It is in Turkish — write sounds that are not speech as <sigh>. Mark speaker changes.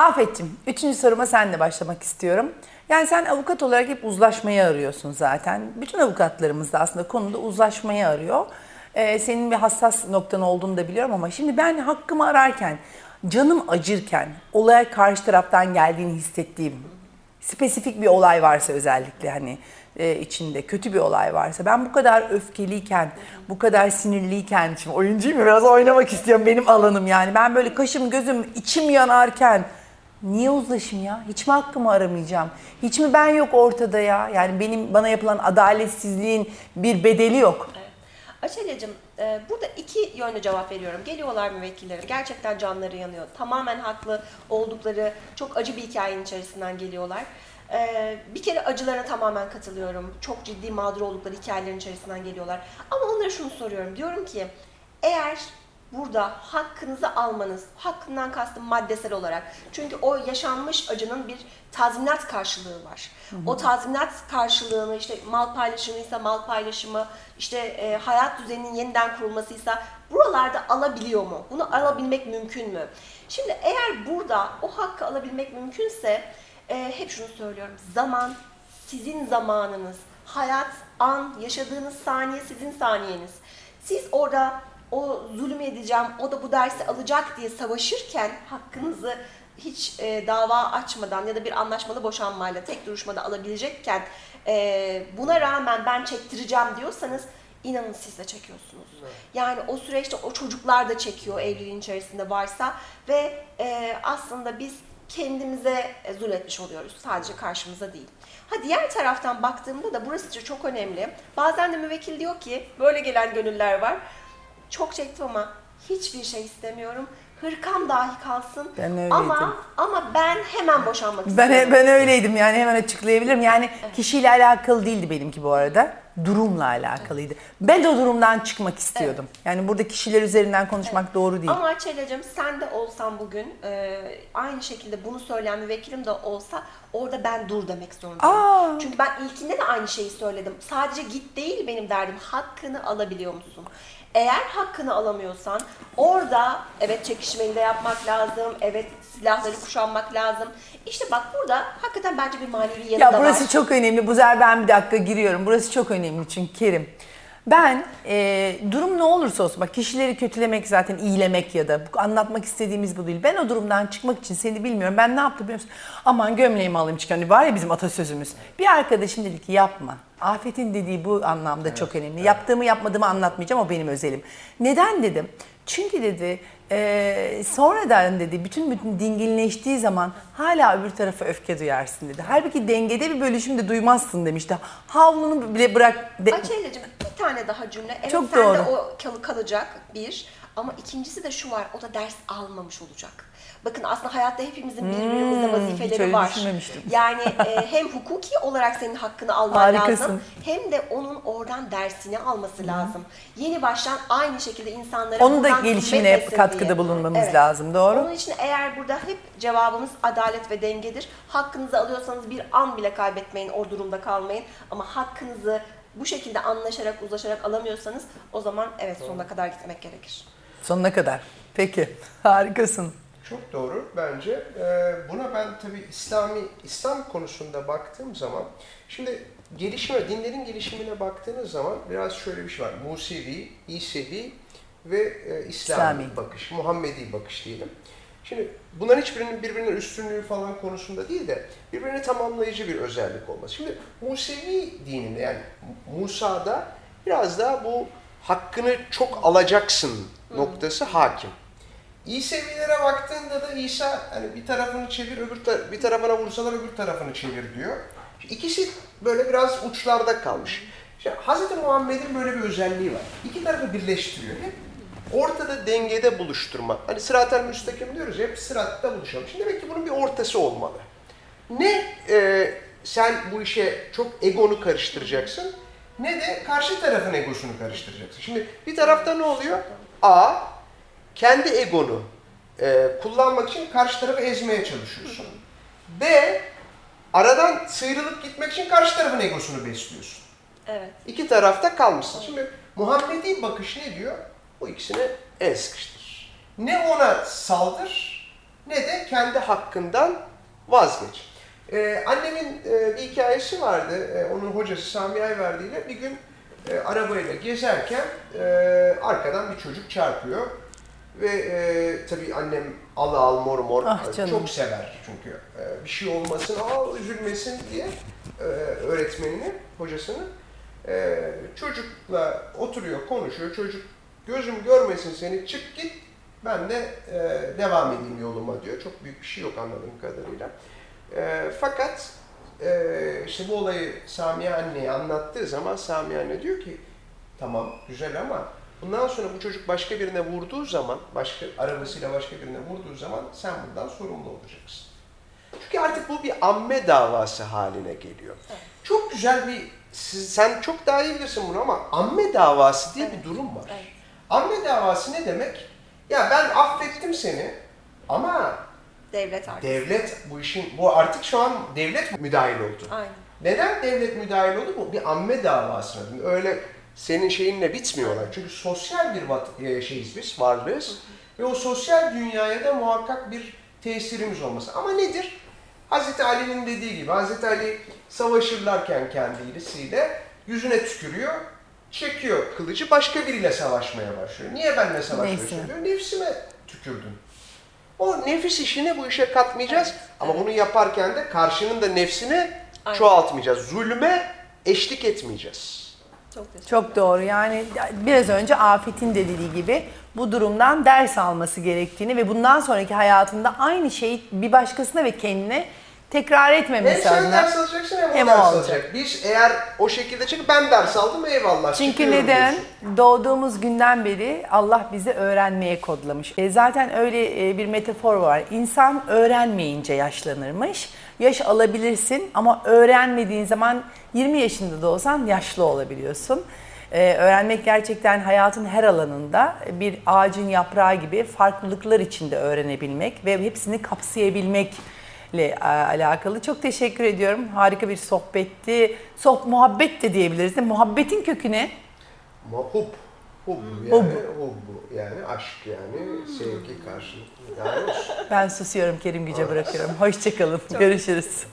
Speaker 1: Afet'cim, üçüncü soruma senle başlamak istiyorum. Yani sen avukat olarak hep uzlaşmayı arıyorsun zaten. Bütün avukatlarımız da aslında konuda uzlaşmayı arıyor. Ee, senin bir hassas noktan olduğunu da biliyorum ama şimdi ben hakkımı ararken, canım acırken, olaya karşı taraftan geldiğini hissettiğim spesifik bir olay varsa özellikle hani e, içinde kötü bir olay varsa ben bu kadar öfkeliyken, bu kadar sinirliyken şimdi oyuncuyum biraz oynamak istiyorum benim alanım yani. Ben böyle kaşım gözüm içim yanarken niye uzlaşayım ya? Hiç mi hakkımı aramayacağım? Hiç mi ben yok ortada ya? Yani benim bana yapılan adaletsizliğin bir bedeli yok.
Speaker 2: Açelya'cığım e, burada iki yönlü cevap veriyorum. Geliyorlar müvekkillerim. Gerçekten canları yanıyor. Tamamen haklı oldukları çok acı bir hikayenin içerisinden geliyorlar. E, bir kere acılarına tamamen katılıyorum. Çok ciddi mağdur oldukları hikayelerin içerisinden geliyorlar. Ama onlara şunu soruyorum. Diyorum ki eğer burada hakkınızı almanız, hakkından kastım maddesel olarak. Çünkü o yaşanmış acının bir tazminat karşılığı var. O tazminat karşılığını işte mal paylaşımıysa mal paylaşımı, işte e, hayat düzeninin yeniden kurulmasıysa buralarda alabiliyor mu? Bunu alabilmek mümkün mü? Şimdi eğer burada o hakkı alabilmek mümkünse e, hep şunu söylüyorum. Zaman sizin zamanınız. Hayat, an, yaşadığınız saniye sizin saniyeniz. Siz orada o zulüm edeceğim, o da bu dersi alacak diye savaşırken hakkınızı hiç e, dava açmadan ya da bir anlaşmalı boşanmayla tek duruşmada alabilecekken e, buna rağmen ben çektireceğim diyorsanız inanın siz de çekiyorsunuz. Yani o süreçte o çocuklar da çekiyor evliliğin içerisinde varsa ve e, aslında biz kendimize e, zulmetmiş oluyoruz. Sadece karşımıza değil. Ha diğer taraftan baktığımda da burası çok önemli. Bazen de müvekkil diyor ki böyle gelen gönüller var. Çok çektim ama hiçbir şey istemiyorum. Hırkam dahi kalsın.
Speaker 1: Ben öyleydim.
Speaker 2: Ama ama ben hemen boşanmak
Speaker 1: Ben
Speaker 2: istiyorum.
Speaker 1: ben öyleydim yani hemen açıklayabilirim. Yani kişiyle alakalı değildi benimki bu arada. Durumla alakalıydı. Ben de o durumdan çıkmak istiyordum. Yani burada kişiler üzerinden konuşmak doğru değil.
Speaker 2: Ama Çelecim sen de olsan bugün e, aynı şekilde bunu söyleyen müvekkilim de olsa orada ben dur demek zorundayım.
Speaker 1: Aa.
Speaker 2: Çünkü ben ilkinde de aynı şeyi söyledim. Sadece git değil benim derdim. Hakkını alabiliyor musun? Eğer hakkını alamıyorsan orada evet çekişmeli de yapmak lazım. Evet silahları kuşanmak lazım. İşte bak burada hakikaten bence bir manevi yanı
Speaker 1: Ya
Speaker 2: da
Speaker 1: burası
Speaker 2: var.
Speaker 1: çok önemli. Bu sefer ben bir dakika giriyorum. Burası çok önemli çünkü Kerim. Ben e, durum ne olursa olsun bak kişileri kötülemek zaten iyilemek ya da bu- anlatmak istediğimiz bu değil. Ben o durumdan çıkmak için seni bilmiyorum. Ben ne yaptım biliyor musun? Aman gömleğimi alayım çıkan var ya bizim atasözümüz. Bir arkadaşım dedi ki yapma. Afet'in dediği bu anlamda çok önemli. Yaptığımı yapmadığımı anlatmayacağım o benim özelim. Neden dedim? Çünkü dedi e, sonradan dedi bütün bütün dinginleştiği zaman hala öbür tarafa öfke duyarsın dedi. Halbuki dengede bir bölüşüm de duymazsın demişti. Havlunu bile bırak. De,
Speaker 2: Açelya'cığım bir tane daha cümle. Evet
Speaker 1: Çok doğru.
Speaker 2: o kalı kalacak bir. Ama ikincisi de şu var. O da ders almamış olacak. Bakın aslında hayatta hepimizin birbirimize
Speaker 1: Hmm,
Speaker 2: vazifeleri var. <laughs> Yani e, hem hukuki olarak senin hakkını alman
Speaker 1: Harikasın.
Speaker 2: lazım. Hem de onun oradan dersini alması lazım. Yeni baştan aynı şekilde insanlara
Speaker 1: Onun da gelişimine katkıda
Speaker 2: diye.
Speaker 1: bulunmamız lazım, doğru?
Speaker 2: Onun için eğer burada hep cevabımız adalet ve dengedir. Hakkınızı alıyorsanız bir an bile kaybetmeyin, o durumda kalmayın. Ama hakkınızı bu şekilde anlaşarak, uzlaşarak alamıyorsanız o zaman evet sonuna kadar gitmek gerekir.
Speaker 1: Sonuna kadar. Peki. <laughs> Harikasın.
Speaker 3: Çok doğru bence. Ee, buna ben tabii İslami İslam konusunda baktığım zaman şimdi gelişime, dinlerin gelişimine baktığınız zaman biraz şöyle bir şey var. Musevi, İsevi ve e, İslami,
Speaker 1: İslami.
Speaker 3: bakış, Muhammedi bakış diyelim. Şimdi bunların hiçbirinin birbirinin üstünlüğü falan konusunda değil de birbirini tamamlayıcı bir özellik olması. Şimdi Musevi dininde yani Musa'da biraz daha bu hakkını çok alacaksın noktası hakim. İsevilere baktığında da İsa hani bir tarafını çevir öbür tar- bir tarafına vursalar öbür tarafını çevir diyor. İkisi böyle biraz uçlarda kalmış. İşte Hz. Muhammed'in böyle bir özelliği var. İki tarafı birleştiriyor. Hep ortada dengede buluşturma. Hani sırat-ı müstakim diyoruz hep sıratta buluşalım. Şimdi demek ki bunun bir ortası olmalı. Ne e, sen bu işe çok egonu karıştıracaksın ne de karşı tarafın egosunu karıştıracaksın. Şimdi bir tarafta ne oluyor? A, kendi egonu e, kullanmak için karşı tarafı ezmeye çalışıyorsun. B, aradan sıyrılıp gitmek için karşı tarafın egosunu besliyorsun.
Speaker 2: Evet.
Speaker 3: İki tarafta kalmışsın. Şimdi Muhammedi bakış ne diyor? Bu ikisini el sıkıştır. Ne ona saldır ne de kendi hakkından vazgeç. Ee, annemin e, bir hikayesi vardı. Ee, onun hocası Sami Ayverdi ile bir gün e, arabayla gezerken e, arkadan bir çocuk çarpıyor. Ve e, tabii annem al al mor mor
Speaker 1: Ah
Speaker 3: e,
Speaker 1: canım.
Speaker 3: çok sever çünkü. E, bir şey olmasın, aa üzülmesin diye e, öğretmenini, hocasını. E, çocukla oturuyor, konuşuyor. Çocuk gözüm görmesin seni, çık git. Ben de e, devam edeyim yoluma diyor. Çok büyük bir şey yok anladığım kadarıyla. E, fakat e, işte bu olayı Samiye anneye anlattığı zaman Samiye anne diyor ki tamam güzel ama bundan sonra bu çocuk başka birine vurduğu zaman, başka arabasıyla başka birine vurduğu zaman sen bundan sorumlu olacaksın. Çünkü artık bu bir amme davası haline geliyor.
Speaker 2: Evet.
Speaker 3: Çok güzel bir, siz, sen çok daha iyi bilirsin bunu ama amme davası diye
Speaker 2: Evet.
Speaker 3: bir durum var.
Speaker 2: Evet.
Speaker 3: Amme davası ne demek? Ya ben affettim seni ama
Speaker 2: Devlet artık.
Speaker 3: devlet bu işin, bu artık şu an devlet müdahil oldu.
Speaker 2: Aynen.
Speaker 3: Neden devlet müdahil oldu bu? Bir amme davasına. Öyle senin şeyinle bitmiyorlar. Çünkü sosyal bir e, şeyiz biz, varlığız. Ve o sosyal dünyaya da muhakkak bir tesirimiz olması. Ama nedir? Hazreti Ali'nin dediği gibi, Hazreti Ali savaşırlarken kendisiyle yüzüne tükürüyor, çekiyor kılıcı, başka biriyle savaşmaya başlıyor. Niye benimle savaşıyorsun
Speaker 1: Nefsine.
Speaker 3: diyor. Nefsime tükürdün. O nefis işini bu işe katmayacağız. Ama bunu yaparken de karşının da nefsini
Speaker 2: Aynen.
Speaker 3: çoğaltmayacağız. Zulme eşlik etmeyeceğiz.
Speaker 2: Çok
Speaker 1: Çok doğru. Yani biraz önce Afet'in dediği gibi bu durumdan ders alması gerektiğini ve bundan sonraki hayatında aynı şeyi bir başkasına ve kendine tekrar
Speaker 3: Hem
Speaker 1: etmemesi
Speaker 3: sen
Speaker 1: adına.
Speaker 3: ders alacaksın hem
Speaker 1: Hem o
Speaker 3: ders
Speaker 1: alacak.
Speaker 3: alacak. Biz eğer o şekilde çünkü ben ders aldım eyvallah.
Speaker 1: Çünkü neden?
Speaker 3: diyorsun.
Speaker 1: Doğduğumuz günden beri Allah bizi öğrenmeye kodlamış. E, zaten öyle e, bir metafor var. İnsan öğrenmeyince yaşlanırmış. Yaş alabilirsin ama öğrenmediğin zaman 20 yaşında da olsan yaşlı olabiliyorsun. E, öğrenmek gerçekten hayatın her alanında bir ağacın yaprağı gibi farklılıklar içinde öğrenebilmek ve hepsini kapsayabilmekle e, alakalı. Çok teşekkür ediyorum. Harika bir sohbetti. Soh muhabbet de diyebiliriz. değil mi? Muhabbetin kökü ne?
Speaker 3: Ama hub. Hub yani hub yani aşk yani sevgi karşılıklı. Yani.
Speaker 1: Ben susuyorum Kerim Güce bırakıyorum. Hoşçakalın. Görüşürüz.